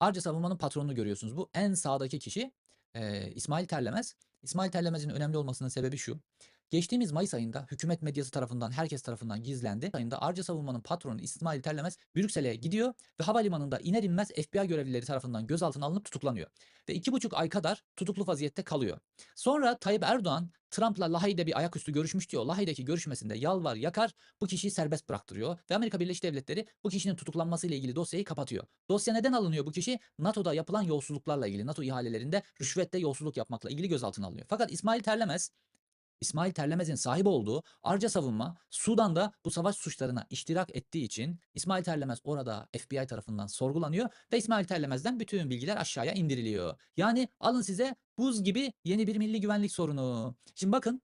Arca Savunma'nın patronunu görüyorsunuz. Bu en sağdaki kişi eee, İsmail Terlemez. İsmail Terlemez'in önemli olmasının sebebi şu. Geçtiğimiz Mayıs ayında hükümet medyası tarafından, herkes tarafından gizlendi. Ayında Arca Savunma'nın patronu İsmail Terlemez Brüksel'e gidiyor ve havalimanında iner inmez FBI görevlileri tarafından gözaltına alınıp tutuklanıyor. Ve iki buçuk ay kadar tutuklu vaziyette kalıyor. Sonra Tayyip Erdoğan Trump'la Lahey'de bir ayaküstü görüşmüş diyor. Lahey'deki görüşmesinde yalvar yakar bu kişiyi serbest bıraktırıyor. Ve Amerika Birleşik Devletleri bu kişinin tutuklanması ile ilgili dosyayı kapatıyor. Dosya neden alınıyor bu kişi? NATO'da yapılan yolsuzluklarla ilgili, NATO ihalelerinde rüşvette yolsuzluk yapmakla ilgili gözaltına alınıyor. Fakat İsmail Terlemez İsmail Terlemez'in sahibi olduğu Arca Savunma Sudan'da bu savaş suçlarına iştirak ettiği için İsmail Terlemez orada FBI tarafından sorgulanıyor ve İsmail Terlemez'den bütün bilgiler aşağıya indiriliyor. Yani alın size buz gibi yeni bir milli güvenlik sorunu. Şimdi bakın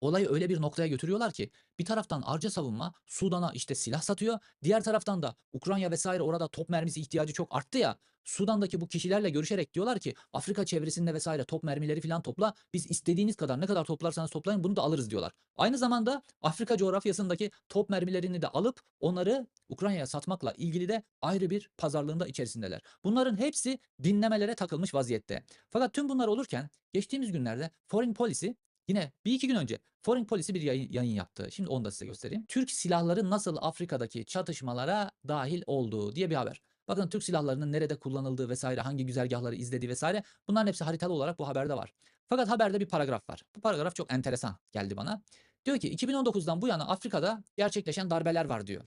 olayı öyle bir noktaya götürüyorlar ki bir taraftan Arca Savunma Sudan'a işte silah satıyor. Diğer taraftan da Ukrayna vesaire orada top mermisi ihtiyacı çok arttı ya. Sudan'daki bu kişilerle görüşerek diyorlar ki Afrika çevresinde vesaire top mermileri falan topla. Biz istediğiniz kadar ne kadar toplarsanız toplayın bunu da alırız diyorlar. Aynı zamanda Afrika coğrafyasındaki top mermilerini de alıp onları Ukrayna'ya satmakla ilgili de ayrı bir pazarlığında içerisindeler. Bunların hepsi dinlemelere takılmış vaziyette. Fakat tüm bunlar olurken geçtiğimiz günlerde Foreign Policy Yine bir iki gün önce Foreign Policy bir yayın, yayın yaptı. Şimdi onu da size göstereyim. Türk silahları nasıl Afrika'daki çatışmalara dahil olduğu diye bir haber. Bakın Türk silahlarının nerede kullanıldığı vesaire, hangi güzergahları izlediği vesaire bunların hepsi haritalı olarak bu haberde var. Fakat haberde bir paragraf var. Bu paragraf çok enteresan geldi bana. Diyor ki 2019'dan bu yana Afrika'da gerçekleşen darbeler var diyor.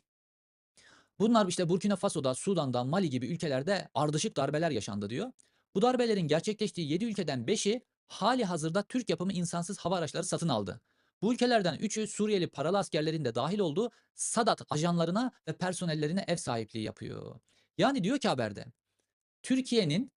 Bunlar işte Burkina Faso'da, Sudan'da, Mali gibi ülkelerde ardışık darbeler yaşandı diyor. Bu darbelerin gerçekleştiği 7 ülkeden 5'i hali hazırda Türk yapımı insansız hava araçları satın aldı. Bu ülkelerden 3'ü Suriyeli paralı askerlerin de dahil olduğu Sadat ajanlarına ve personellerine ev sahipliği yapıyor. Yani diyor ki haberde Türkiye'nin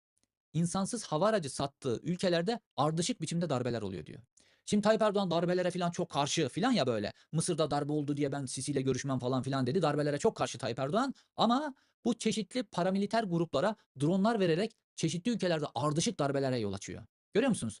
insansız hava aracı sattığı ülkelerde ardışık biçimde darbeler oluyor diyor. Şimdi Tayyip Erdoğan darbelere falan çok karşı falan ya böyle. Mısır'da darbe oldu diye ben Sisi ile görüşmem falan filan dedi. Darbelere çok karşı Tayyip Erdoğan ama bu çeşitli paramiliter gruplara dronlar vererek çeşitli ülkelerde ardışık darbelere yol açıyor. Görüyor musunuz?